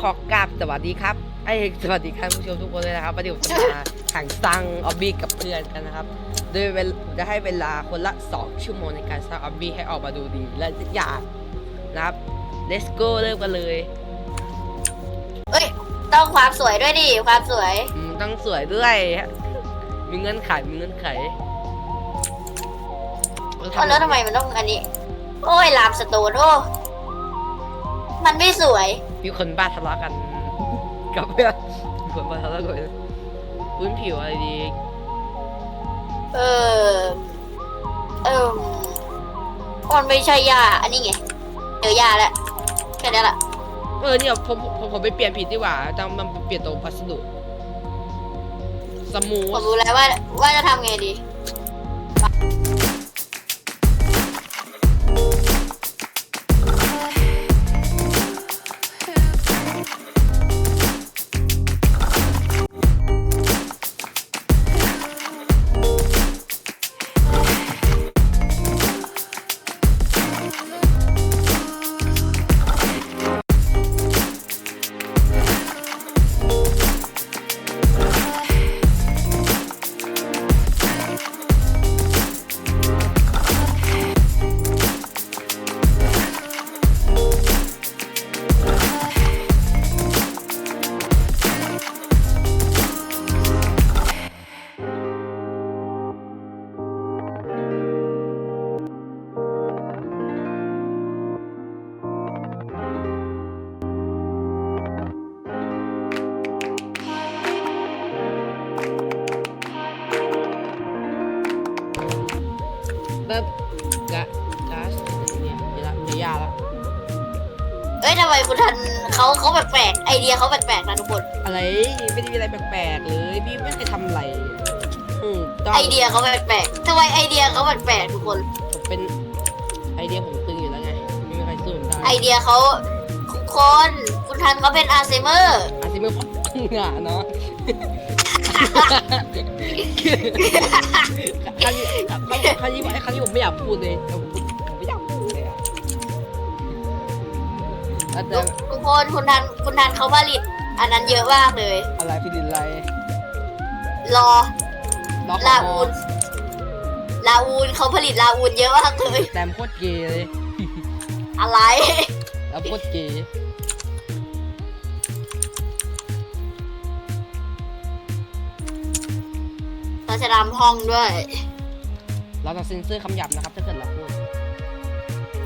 ขอกราบสวัสดีครับไอ้ยสวัสดีครับผู้ชมทุกคนเลยนะครับวันนี้ผมจะมาแข่งสร้างออบบี้กับเพื่อนกันนะครับ โดยเวลผมจะให้เวลาคนละ 2 ชั่วโมงในการสร้างออบบี้ให้ออกมาดูดีและอยากนะครับ let's go เริ่มกันเลยเอ้ยต้องความสวยด้วยดิความสวย อืมต้องสวยด้วยมีเงื่อนไขมีเงื่อนไขเอ้าแล้วทำไมมันต้องอันนี้ โอ้ยลามสโตนโอ้มันไม่สวย มีคนบ้าทะเลาะกัน กับเพื่อนมีคนบ้าทะเลาะกันพื้นผิวอะไรดี เออ เออมันไม่ใช่ยาอันนี้ไง เจอยาแล้วแค่นี้ละเออเนี่ยผมผมผมไปเปลี่ยนผิดดีกว่าต้องมันเปลี่ยนตรงพัสดุ สมูผทมรู้แล้วว่าว่าจะทำไงดี แบบกะก๊าซเนี่ยเดี๋ยวละเดี๋ยวยาละเอ้ยทำไมคุณทันเขาเขาแปลกๆไอเดียเขาแปลกๆนะทุกคนอะไรไม่ได้มีอะไรแปลกๆเลยพี่ไม่เคยทำอะไรอืมต้องไอเดียเขาแปลกๆทำไมไอเดียเขาแปลกๆทุกคน ผมเป็นไอเดียผมตึงอยู่แล้วไงไม่มีใครสู้ผมได้ไอเดียเขาทุกคนคุณทันเขาเป็นอัลไซเมอร์ อาซิเมอร์พอหงาเนาะครั้งนี้ ครั้งนี้ครั้งนี้ผมไม่อยากพูดเลยแต่ผมผมไม่อยากพูดเลยอะแล้วแต่ทุกคนคุณทันคุณทันเขาผลิต อันนั้นเยอะมากเลย อะไรพี่ดินไรรอล็อกลาคออูนลาอูนเขาผลิตลาอูนเยอะมากเลยแซมโคตรเกย์เลยอะไร แล้วโคตรเกย์เราจะทำห้องด้วย เราต้องเซ็นเซอร์คำหยาบนะครับ ถ้าเกิดเราพูด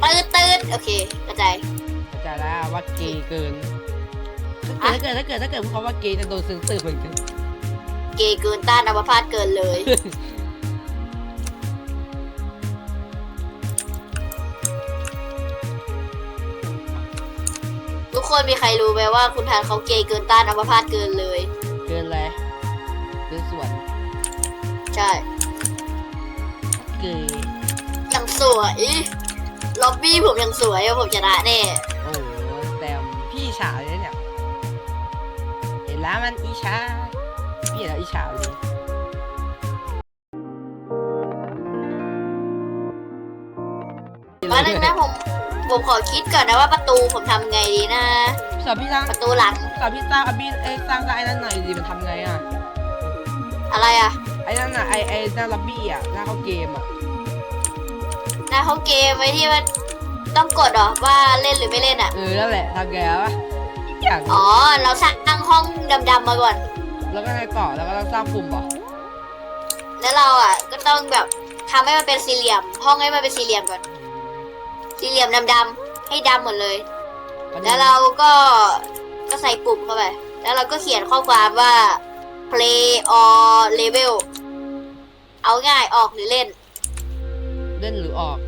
ตืดตืดโอเคกระจายเข้าใจแล้วว่าเกย์เกินอะถ้าเกิดถ้าเกิดถ้าเกิดพวกเขาว่าเกย์จะโดนเซ็นเซอร์เหมือนกันเกย์เกินต้านอัมพาตเกินเลย ทุกคนมีใครรู้ไหมว่าคุณทันเขาเกย์เกินต้านอัมพาตเกินเลย เกินเลยเกินส่วน ใช่ เกย์ยังสวยล็อบบี้ผมยังสวยอะผมชนะแน่โอ้โหแต่พี่ฉาเลยเนี่ยเห็นแล้วมันอิชาพี่เห็นแล้วอิชาเลยวันนึงนะผมผมขอคิดก่อนนะว่าประตูผมทำไงดีนะสอบพี่สร้างประตูหลังสอบพี่สร้างอบินไอ้สร้างได้ไอ้นั่นหน่อยดิมันทำไงอะ อะไรอะไอ้นั่นน่ะไอ้ไอ้หน้าล็อบบี้อะหน้าเข้าเกมอะหน้าห้องเกมไว้ที่มันต้องกดเหรอว่าเล่นหรือไม่เล่นอะเออนั่นแหละทำไงวะอย่างอ๋อ เราสร้างห้องดำๆมาก่อน แล้วก็ไงต่อแล้วก็ต้องสร้างปุ่มเหรอแล้วเราอะก็ต้องแบบทำให้มันเป็นสี่เหลี่ยม ห้องให้มันเป็นสี่เหลี่ยมก่อน สี่เหลี่ยมดำๆให้ดำหมดเลย แล้วเราก็ก็ใส่ปุ่มเข้าไป แล้วเราก็เขียนข้อความว่า play or level เอาง่ายออกหรือเล่น เล่นหรือออก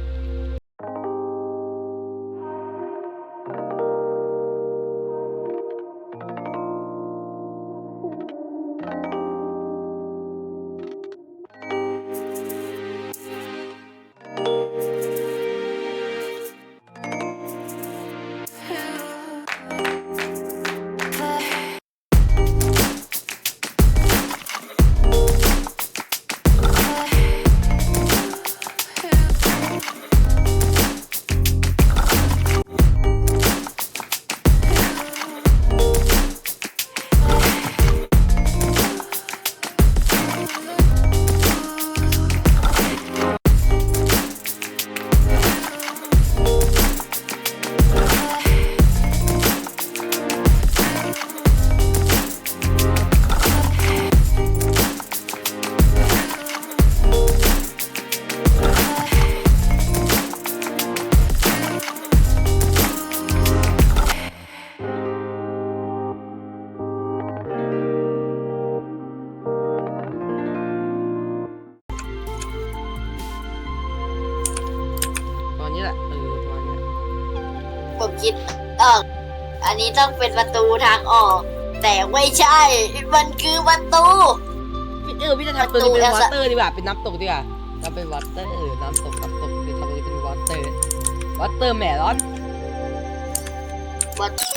นนี้ต้องเป็นประตูทางออก แต่ไม่ใช่ มันคือประตู พี่เออพี่จะทำตัวนี้เป็นประตูวอเตอร์ดีกว่าเป็นน้ำตกดีกว่าทำเป็นวอเตอร์น้ำตกน้ำตกเดี๋ยวทำตัวนี้เป็นวอเตอร์วอเตอร์แมลอนวัดไม่เป็นไร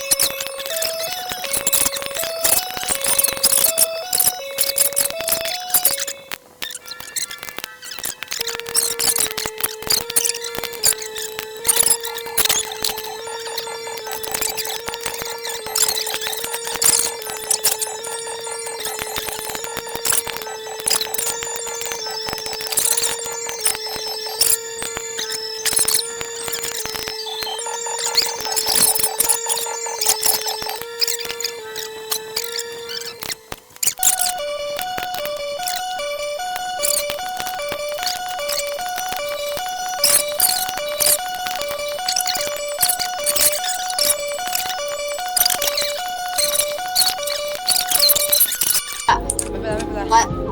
ไม่เป็นไรมา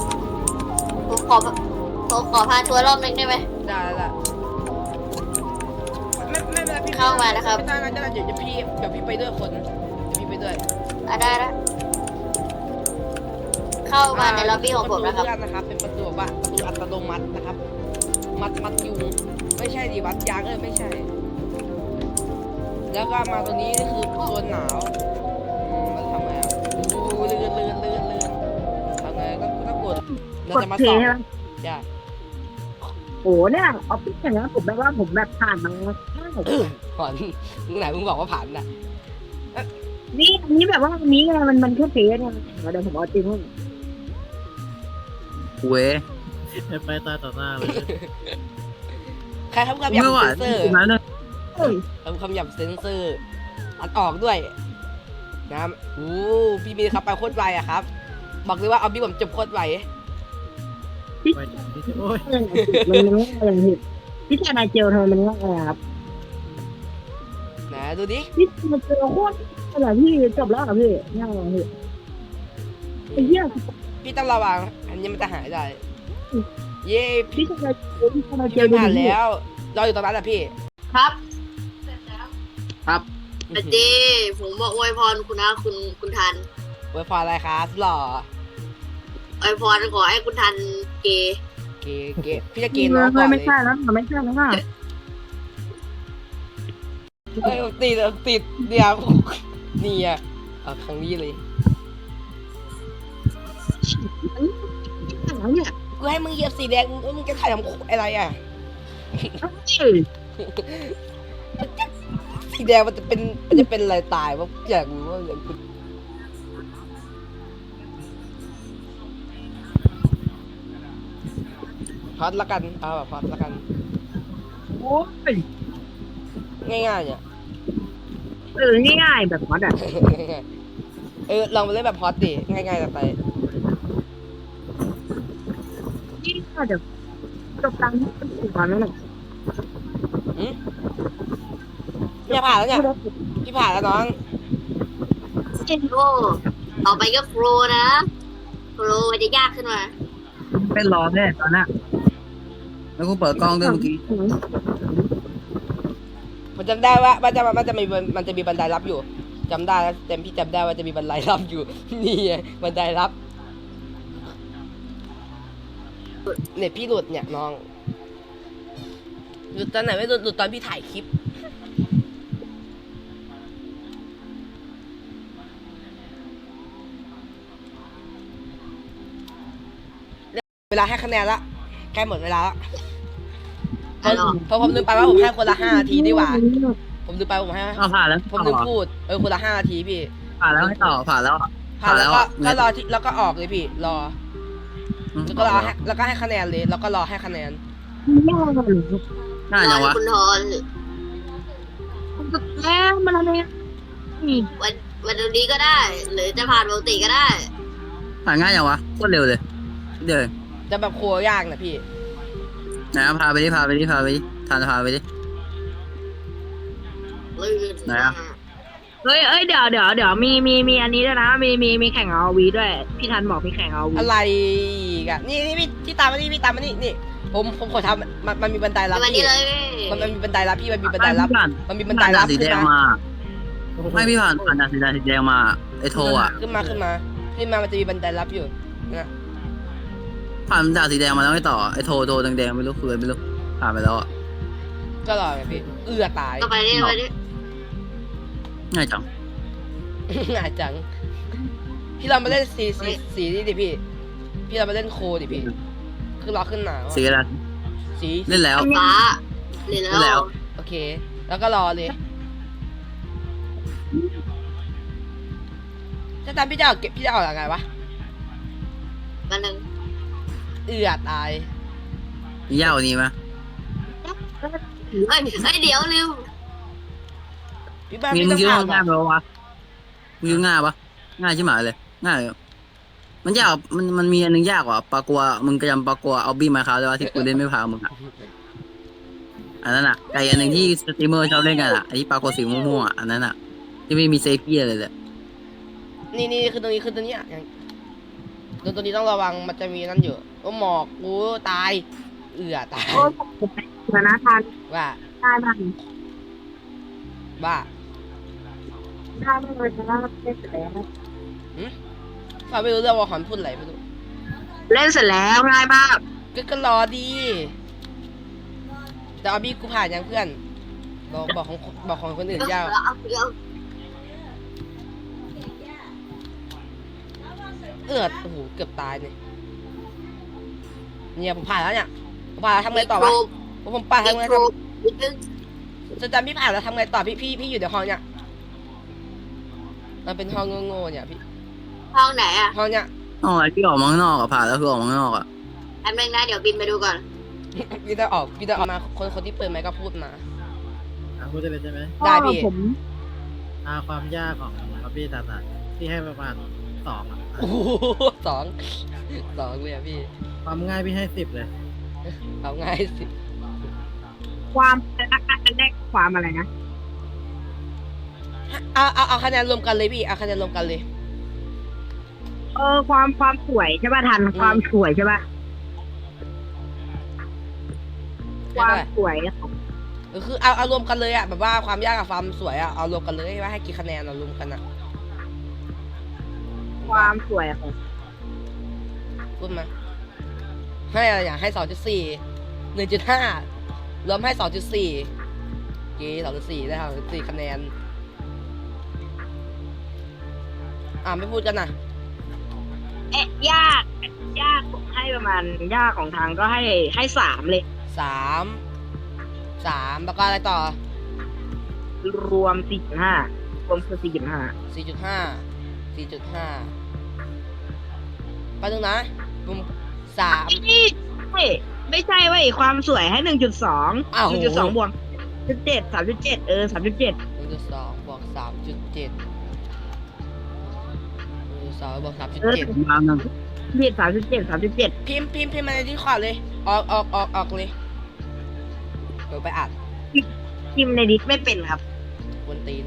ผมขอผมขอพาทัวร์รอบนึงได้ไหม ได้ได้ไม่ไม่เป็นไรพี่เข้ามานะครับ ไม่ได้นะเดี๋ยวเดี๋ยวพี่เดี๋ยวพี่ไปด้วยคนเดี๋ยวพี่ไปด้วยอะได้ละเข้ามาในล็อบบี้ของผมนะครับปตูเลื่อนนะครับ เป็นประตูแบบว่าประตูอัตโนมัตินะครับ มัดมัดยุงไม่ใช่ดิวัดยางเออไม่ใช่ แล้วก็มาตรงนี้นี่คือโซนหนาว เรากดจะมาเพสอบใช่ไหมจ้ะโอ้เนี่ยออฟฟิศอย่างนี้นผมแบบว่าผมแบบผ่านมาง่ายก่อนมึงไหนมึงบอกว่าผ่านนะนี่อันนี้แบบว่าอันนี้ไงมันมันแค่เพจเนี่ยเดี๋ยวผมเอาจริงให้เว้ยไปตาต่อหน้าเลยใครทำคำหไม่ไหวยาบเซนเซอร์ตรงนั้นเลยเฮ้ยทำคำหยาบเซนเซอร์อัดออกด้วยนะโอ้พี่มีครับไปโคตรไวอะครับ บอกเลยว่าเอาพี่ผมจบโคตรไว ไปที่โอ้ยมันง่ายอย่างผิดพี่ชายนาเจลทำไมมันง่ายอะครับนะดูดิพี่ชานาเจลโคตรอะไรพี่จบแล้วเหรอพี่ง่ายอย่างพี่ไอ้เหี้ยพี่ต้องระวัง อันนี้มันจะหายได้ เย้พี่ชายนายเจลพี่ชายนายเจพี่ลดูผ่านดิแล้ว เราอยู่ตรงนั้นแหละพี่ครับครับสวัสดีผมมาอวยพรคุณนะคุณคุณทัน ไว้พออะไรครับหล่อ อวยพรขอให้คุณทันเกย์เกย์เกย์พี่จะเกย์น้องก่อนไม่เลยใช่แล้วไม่ใช่แล้วว่าเอ้ยติดติดเดียวนี่อะเอาครั้งนี้เลยอะไรเนี่ยกูให้มึงเหยียบสีแดงมึงมึงจะถ่ายทำอะไรอะเฮ้ยสีแดงมันจะเป็นมันจะเป็นอะไรตายวะอยากรู้ว่าอย่างคุณ พอดละกันเอาแบบพอดละกัน โอ้ยง่ายๆเนี่ยเออง่ายๆแบบวัดอะง่ายๆเออลองไปเล่นแบบพอดดิง่ายๆแต่ไปนี่น่าจะจบตังค์ที่ถูกกว่านั้นแหละเนี่ยผ่านแล้วเนี่ยพี่ผ่านแล้วน้องโอ้ต่อไปก็โปรนะโปรมันจะยากขึ้นมา เป็นรอแน่ตอนนั้น แล้วกูเปิดกล้องด้วยเมื่อกี้ผมจำได้ว่ามันจะมันจะมีมันจะมีบันไดรับอยู่จำได้แล้วแต่พี่จำได้ว่าจะมีบันไดรับอยู่ นี่ไงบันไดรับเนี่ยพี่หลุดเนี่ยน้องหลุดตอนไหนไม่หลุดหลุดตอนพี่ถ่ายคลิปเวลาให้คะแนนละ ใกล้หมดเวลาละเพราะอ๋อเพราะผมลืมไปว่าผมให้คนละห้านาทีดีกว่า ผมลืมไปว่าผมให้เอาผ่านแล้วผมต่ลืมอพูดเออคนละห้านาทีพี่ ผ่านแล้วให้ต่อผ่านแล้วผ่านแล้วก็ผ่านแล้วอะก็รอที่แล้วก็ออกเลยพี่ รอ แล้วก็รอให้แล้วก็ให้คะแนนเลย แล้วก็รอให้คะแนนง่ายจังวะคุณทอนแล้วมันอะไรเนี่ยวันวันนี้ก็ได้ หรือจะผ่านปกติก็ได้ ผ่านง่ายจังวะโคตรเร็วเลยเดี๋ยว จะแบบโคตรยากนะพี่ ไหนเอาพาไปดิพาไปดิพาไปดิทานพาไปดิ ลื่นไหนอะเฮ้ยเอ้ยเดี๋ยวเดี๋ยวเดี๋ยวมีมีมีอันนี้ด้วยนะ มีมีมีแข่งเอาวีด้วย พี่ทันบอกมีแข่งเอาวีอะไรอีกอะนี่นี่พี่ที่ตามมานี่พี่ตามมานี่นี่ ผมผมขอทำมันมันมีบันไดรับวันนี้พี่เลยมันมันมีบันไดรับพี่มันมีบันไดรับผ่านมันมีบันไดรับสีขึ้แดนงมามาโอ้โหไม่พี่ผ่านผ่านด่านสีแดงสีแดงมาไอโทรอะ ขึ้นมาขึ้นมาขึ้นมามันจะมีบันไดรับอยู่นะ ผ่านด่านสีแดงมาแล้วไม่ต่อไอโทรโทรแดงๆไม่รู้คืออะไรไม่รู้ผ่านไปแล้วอะก็รอไงพี่เอื้อตายก็ไปเรื่อยไปเรื่อยง่ายจังง่ายจัง พี่เรามาเล่นสีสีสีนี่ดิพี่ พี่เรามาเล่นโคดิพี่คือรอขึ้นหนาวสีอะไรสีเล่นแล้วฟ้าเรียนเรียนแล้แล้ววโอเค แล้วก็รอเลยถ้าตามพี่จะเอาเก็บพี่จะเอาอย่างไงวะ วันหนึ่ง เอื้อตายมียากกว่านี้ไหมเอ้ยเอ้ยเดี๋ยวลืมพี่บ้านมีพี่มึต้องงคิดว่าผ่านง่ายเหรอไหมวะมึงคิดว่าง่ายปะง่ายใช่ไหมเลย ง่ายเลยมันยากมันมันมีอันนึงยากกว่าปลากัวมึงก็จำปลากัวเอาบี้มาคราวได้ว่าที่กูเล่นไม่พามึงอะอันนั้นอะไก่อันหนึ่งที่สตรีมเมอร์ชอบเล่นกันอะไอ้ปลากัวสีม่วงๆอะอันนั้นอะที่ไม่มีเซฟกี้อะไรเลยนี่นี่คือตรงนี้คือตรงนี้อะอย่าง ตรงตรงนี้ต้องระวังมันจะมีนั่นอยู่โอ้หมอกกูตาย เอื้อตายโอ้ผมชนะทันว่าได้ทันบ้าได้เลยชนะเล่นเสร็จแล้วฟังไม่รู้เรื่องว่าหอนพูดอะไรไม่รู้เล่นเสร็จแล้วง่ายมากก็ก็รอดีแต่เอาบี้กูผ่านยังเพื่อนบอกบอกของบอกของคนอื่นยากเอาเอาเดี๋ยว เอือดโอ้โหเกือบตายเลยเนี่ยผมผ่านแล้วเนี่ยผมผ่านแล้วทำไงต่อวะผมผ่านอีกทำไงครูทอีกนึงำจะจำพี่ผ่านแล้วทำไงต่อพี่พี่พี่อยู่ในห้องเนี่ยมันเป็นห้องโง่ๆเนี่ยพี่ห้องไหนอะห้องเนี่ยอ๋อไอ้ที่ออกมาข้างนอกอะผ่านแล้วคือออกมาข้างนอกอะอันนึงนะเดี๋ยวบินไปดูก่อนพี่จะออกพี่จะออกมาคนคนที่เปิดไมค์ก็พูดมาอะพูดได้เลยใช่ไหมได้พี่ผมอ่าความยากของพับบี้ทันอะที่ให้ประมาณ สองอะโอ้โหสองสองเลยอะพี่ความง่ายพี่ให้สิบเลยเอาง่ายสิความอันแรกความอะไรนะเอาเอาเอาคะแนนรวมกันเลยพี่เอาคะแนนรวมกันเลย เออความความสวยใช่ป่ะทัน ความสวยใช่ป่ะความสวยของเออคือเอาเอารวมกันเลยอะแบบว่าความยากกับความสวยอะเอารวมกันเลยว่าให้กี่คะแนนเอารวมกันอะ ความสวยของพูดมาให้อะไรอย่างให้สองจุดสี่หนึ่งจุดห้ารวมให้สองจุดสี่กีสองจุดสี่ได้สองจุดสี่คะแนน อ่าไม่พูดกันนะเอ๊ะยากยากผมให้ประมาณยากของทางก็ให้ให้สามเลยสามสามแล้วก็อะไรต่อ รวมสี่จุดห้ารวมคือสี่จุดห้าสี่จุดห้า สี่จุดห้าแป๊บนึงนะรวมสามนี่ใช่ไม่ใช่เว้ยความสวยให้หนึ่งจุดสองอ้าวหนึ่งจุดสองบวกจุดเจ็ดสามจุดเจ็ดเออสามจุดเจ็ดหนึ่งจุดสองบวกสามจุดเจ็ดหนึ่งจุดสองบวกสามจุดเออเจ็ดบางนึงเจ็ดสามจุดเจ็ดสามจุดเจ็ดพิมพ์พิมพ์พิมพ์มาในที่ขอเลย ออกออกออกออกเลยเดี๋ยวไปอ่านพิมพ์ในดิสไม่เป็นครับบนตีน